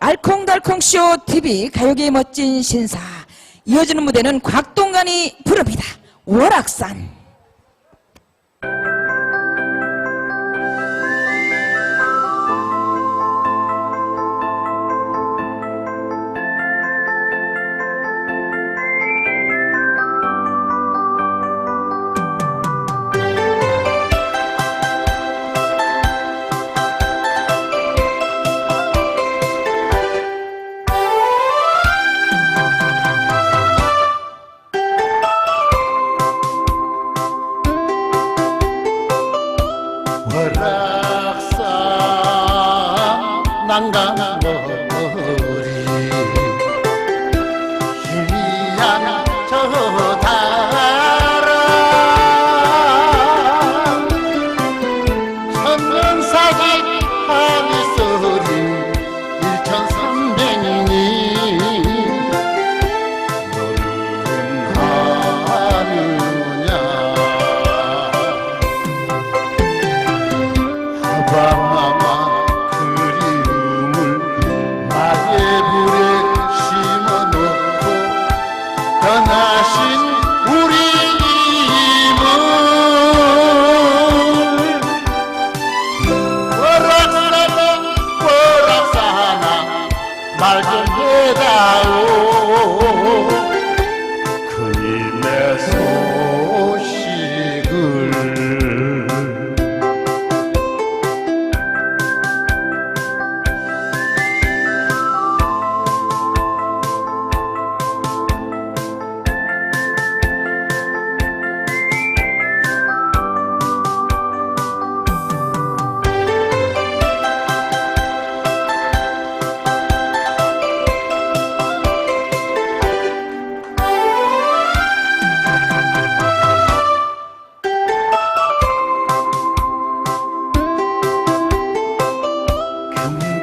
알콩달콩 쇼 TV 가요계의 멋진 신사 이어지는 무대는 곽동관이 부릅니다. 월악산 월악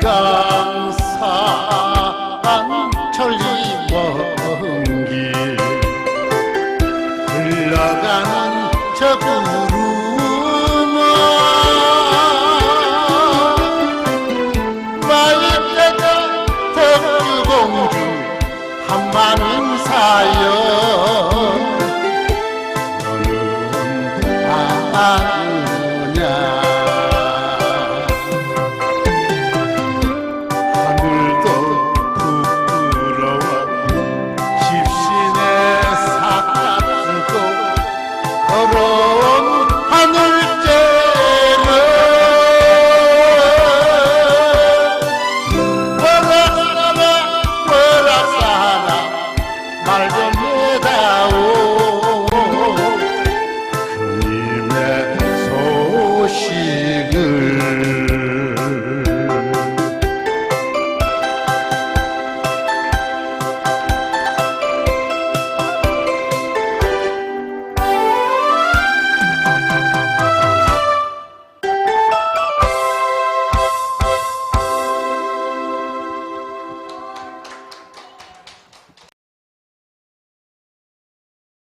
강산 천리 먼길 흘러가는 저구